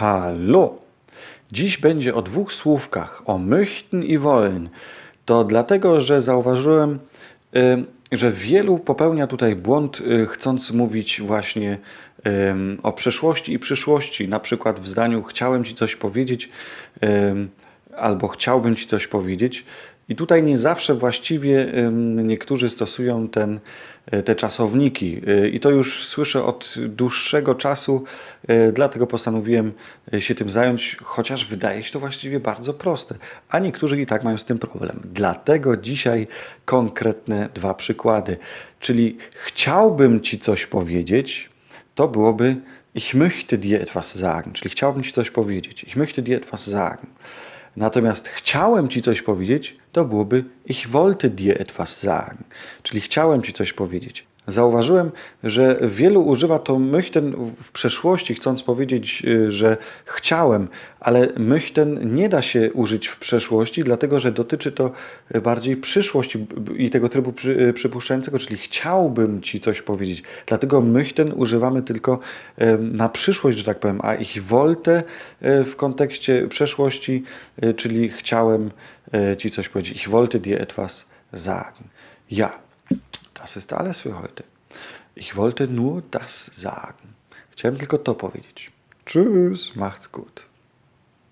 Hallo! Dziś będzie o dwóch słówkach, o möchten i wollen. To dlatego, że zauważyłem, y, że wielu popełnia tutaj błąd, y, chcąc mówić właśnie ym, o przeszłości i przyszłości. Na przykład w zdaniu chciałem ci coś powiedzieć, albo chciałbym ci coś powiedzieć. I tutaj nie zawsze właściwie niektórzy stosują ten, y, te czasowniki. Y, I to już słyszę od dłuższego czasu, y, dlatego postanowiłem się tym zająć, chociaż wydaje się to właściwie bardzo proste. A niektórzy i tak mają z tym problem. Dlatego dzisiaj konkretne dwa przykłady. Czyli chciałbym ci coś powiedzieć, to byłoby ich möchte dir etwas sagen, czyli chciałbym ci coś powiedzieć. Ich möchte dir etwas sagen. Natomiast chciałem ci coś powiedzieć, to byłoby ich wollte dir etwas sagen, czyli chciałem ci coś powiedzieć. Zauważyłem, że wielu używa to möchten w przeszłości, chcąc powiedzieć, y, że chciałem, ale möchten nie da się użyć w przeszłości, dlatego że dotyczy to bardziej przyszłości i tego trybu y, przypuszczającego, czyli chciałbym ci coś powiedzieć. Dlatego möchten używamy tylko na przyszłość, że tak powiem, a ich y, w kontekście przeszłości, y, czyli chciałem y, ci coś powiedzieć. Ich wollte dir etwas sagen. Ja. Das ist alles für heute. Ich wollte nur das sagen. To powiedzieć. Tschüss, macht's gut.